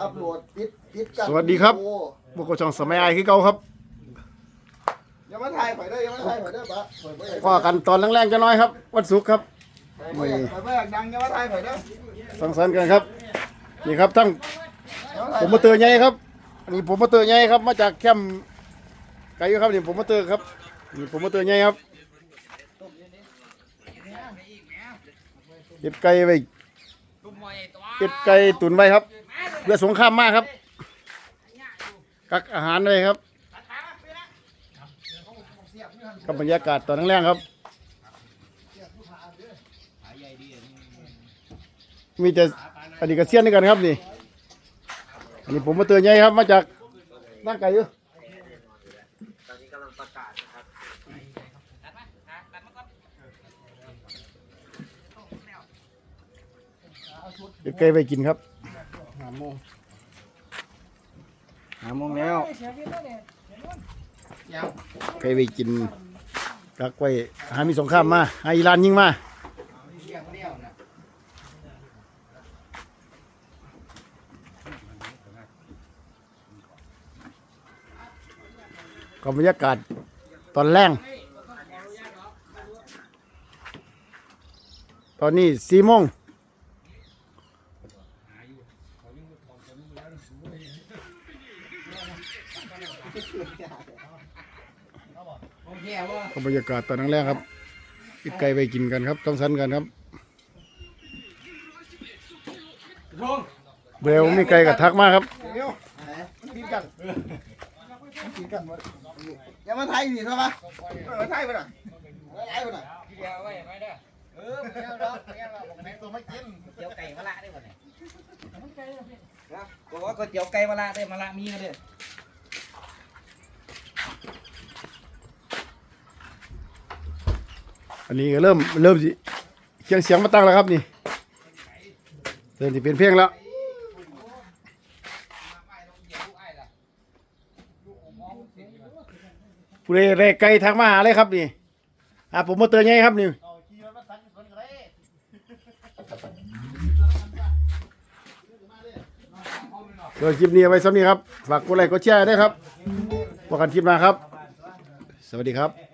อัพโหลดติดติดกันสวัสดีครับโอ้พวกกช่องสมัยไอคือเก่าครับอยังมาถ่ายข่อยเด้ออยังมาถ่ายข่อยเด้อปะข่อยบ่อยากว่ากันตอนแรงๆจะน้อยครับ วันศุกร์ครับ ข่อยบ่อยากข่อยบ่อยากดังอยังมาถ่ายข่อยเด้อสังสรรค์กันครับ นี่ครับทั้งอยังมาผถ่ายมมาเตือนใหญ่ครับอันนี้ผมมาเตือนใหญ่ครับ มาจากแคมป์ไกลอยู่ครับนี่ผมมาเตือนครับนี่ผมมาเตือนใหญ่ครับเก็บไก่ไว้เก็บไก่ตุนไว้ครับ เพื่อสงครามมากครับ กักอาหารเลยครับกับบรรยากาศตอนแรกๆครับ มีแต่อันนี้ก็เสี้ยนด้วยกันครับนี่ อันนี้ผมมาเตือนใหญ่ครับ มาจากนั่งไก่อยู่เดี๋ยวไก่ไปกินครับ หาโมงหาโมงแล้วไก่ไปกินกักไว้หามีสงครามมาหาอิหร่านยิงมาก็บรรยากาศตอนแรงตอนนี้สี่โมง ก็บรรยากาศตอนแรกๆครับปิดไก่ไปกินกันครับต้องสันกันครับเบลมีไก่กับทักมาครับเร็วมันกินกันมันกินกันหมดอยังมาถ่ายสิใช่ปะเออถ่ายไปหน่อยถ่ายไปหน่อยเดี๋ยวไว้ไว้เด้อเออไม่เอาดอกไม่เอาดอกผมไม่ตัวไม่กิน เดี๋ยวไก่มะละได้บ่เนี่ย นะบอกว่าก๋วยเตี๋ยวไก่มะละได้มะละมีกันเด้ออันนี้ก็เริ่มเริ่มสิเคียงเสียงมาตั้งแล้วครับนี่เริ่มที่เป็นเพลงแล้วผู้ใดได้ไก่ทักมาหาเลยครับนี่อะผมมาเตือนไงครับนี่ โดยวคลิปนี้ไว้สำนี้ครับ ฝากกดไลค์กดแชร์ด้วยครับพบกันคลิปหน้าครับ สวัสดีครับ